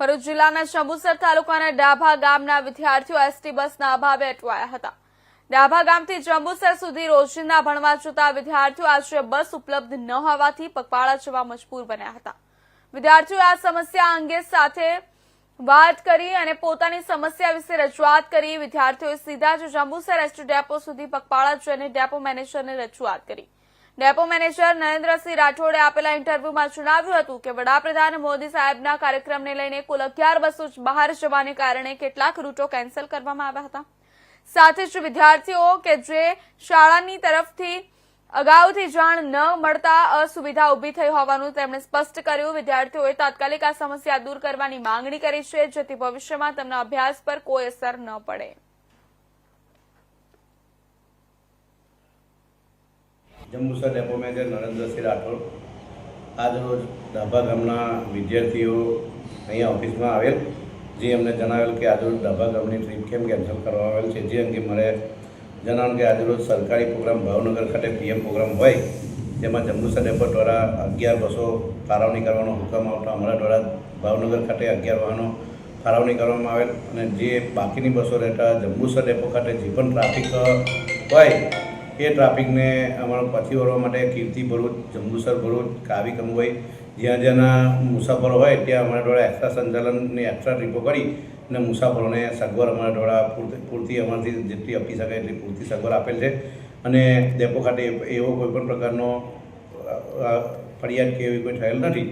ભરૂચ જિલ્લાના શંભુસર તાલુકાના ડાભા ગામના વિદ્યાર્થીઓ એસટી બસના અભાવે અટવાયા હતા. ડાભા ગામથી જંબુસર સુધી રોજિંદા ભણવા જતા વિદ્યાર્થીઓ આશરે બસ ઉપલબ્ધ ન હોવાથી પગપાળા જવા મજબૂર બન્યા હતા. વિદ્યાર્થીઓએ આ સમસ્યા અંગે સાથે વાત કરી અને પોતાની સમસ્યા વિશે રજૂઆત કરી. વિદ્યાર્થીઓએ સીધા જ જંબુસર એસટી ડેપો સુધી પગપાળા જઈને ડેપો મેનેજરને રજૂઆત કરી. ડેપો મેનેજર નરેન્દ્રસિંહ રાઠોડે આપેલા ઇન્ટરવ્યુમાં જણાવ્યું હતું કે વડાપ્રધાન મોદી સાહેબના કાર્યક્રમને લઈને કુલ અગિયાર બસો બહાર જવાને કારણે કેટલાક રૂટો કેન્સલ કરવામાં આવ્યા હતા. સાથે જ વિદ્યાર્થીઓ કે જે શાળાની તરફથી અગાઉથી જાણ ન મળતા અસુવિધા ઊભી થઈ હોવાનું તેમણે સ્પષ્ટ કર્યું. વિદ્યાર્થીઓએ તાત્કાલિક આ સમસ્યા દૂર કરવાની માંગણી કરી છે જેથી ભવિષ્યમાં તેમના અભ્યાસ પર કોઈ અસર ન પડે. જંબુસર ડેપો મેનેજર નરેન્દ્રસિંહ રાઠોડ આજરોજ ડાભા ગામના વિદ્યાર્થીઓ અહીંયા ઓફિસમાં આવેલ, જે અમને જણાવેલ કે આજરોજ ડાભા ગામની ટ્રીપ કેમ કેન્સલ કરવામાં આવેલ છે, જે અંગે મારે જણાવ્યું કે આજરોજ સરકારી પ્રોગ્રામ ભાવનગર ખાતે પીએમ પ્રોગ્રામ હોય તેમાં જંબુસર ડેપો દ્વારા અગિયાર બસો ફાળવણી કરવાનો હુકમ આવતા અમારા દ્વારા ભાવનગર ખાતે અગિયાર વાહનો ફાળવણી કરવામાં આવેલ અને જે બાકીની બસો રહેતા જંબુસર ડેપો ખાતે જે પણ ટ્રાફિક હોય એ ટ્રાફિકને અમારો પછી વળવા માટે કીર્તિ ભરૂચ, જંબુસર ભરૂચ, કાવી કંબોઈ, જ્યાં જ્યાંના મુસાફરો હોય, ત્યાં અમારા દ્વારા એક્સ્ટ્રા સંચાલનની એક્સ્ટ્રા ટ્રીપો કરી અને મુસાફરોને સગવડ અમારા દ્વારા પૂરતી પૂરતી અમારાથી જેટલી આપી શકાય એટલી પૂરતી સગવડ આપેલ છે. અને ડેપો ખાતે એવો કોઈ પણ પ્રકારનો ફરિયાદ કે એવી કોઈ થયેલ નથી.